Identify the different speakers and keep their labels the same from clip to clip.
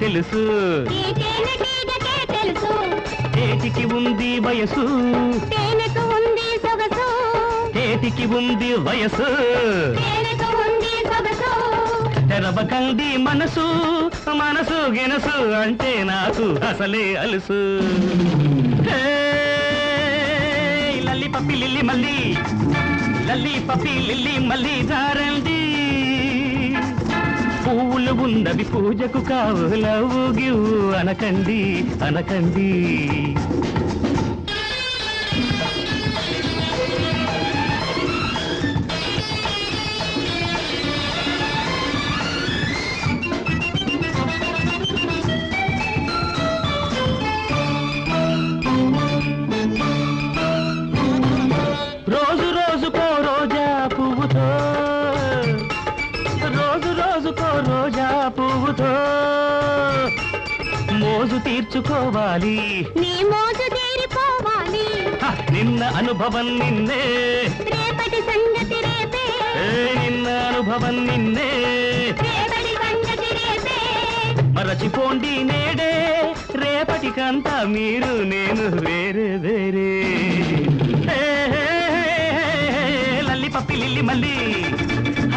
Speaker 1: తెలుసు.
Speaker 2: ఈ తేనెటీగకే తెలుసు.
Speaker 1: చేతికి ఉంది వయసు.
Speaker 2: తేనెకు ఉంది
Speaker 1: వయసు. తెరవకండి మనసు మనసు గినసు అంటే నాకు అసలే అలుసు. లల్లి పప్పి లిల్లి మల్లి. లల్లి పప్పి లిల్లి మల్లి జారండి పువ్వులు ఉన్నవి పూజకు కావు లవ్వు గివ్వు అనకండి అనకండి. రోజు రోజుకో రోజా పువ్వుతో పువ్వుతో మోజు తీర్చుకోవాలి.
Speaker 2: నీ మోజు తీరిపోవాలి.
Speaker 1: నిన్న అనుభవం నిన్నే.
Speaker 2: రేపటి సంగతి రేపే.
Speaker 1: నిన్న అనుభవం నిన్నే.
Speaker 2: రేపటి సంగతి రేపే.
Speaker 1: మరచిపోండి నేడే. రేపటికంతా మీరు నేను వేరే వేరే. లల్లి పప్పి లిల్లి మళ్ళీ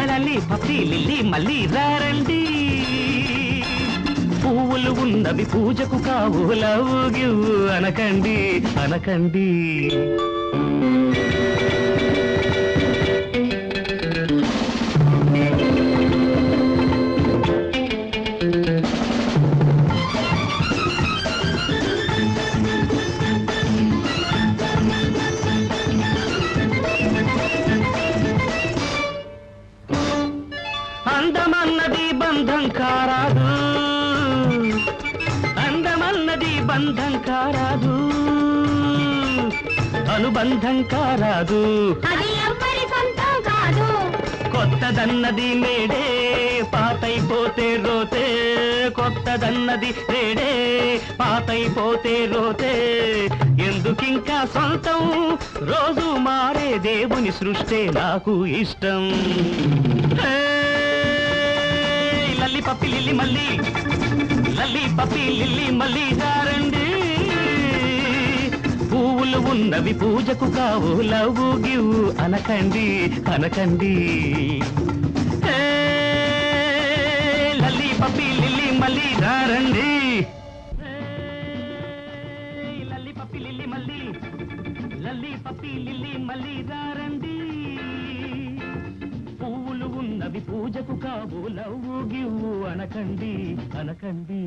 Speaker 1: లల్లి పప్పి లిల్లి మళ్ళీ రారండి. పువ్వులు ఉన్నవి పూజకు కావు లవ్ గివ్ అనకండి అనకండి. అందమన్నది బంధం కారాదు. అందమన్నది బంధం కారాదు అనుబంధం కారాదు కొత్తదన్నది మేడే పాతైపోతే రోతే. కొత్తదన్నది నేడే పాతైపోతే రోతే. ఎందుకింకా సొంతం? రోజు మారే దేవుని సృష్టే నాకు ఇష్టం. లల్లి పప్పి లిల్లి మల్లి. లల్లి పప్పి లిల్లి మల్లి దారండి ఉన్నవి పూజకు కావు లవ్వు గివ్వు అనకండి అనకండి ఏ, లల్లి పప్పి లిల్లి మళ్ళీ దారండి. ఏ, లల్లి పప్పి లిల్లి మళ్ళీ లల్లి పప్పి లిల్లి మళ్ళీ దారండి. పువ్వులు ఉన్నవి పూజకు కావు లవ్వు గివ్వు అనకండి అనకండి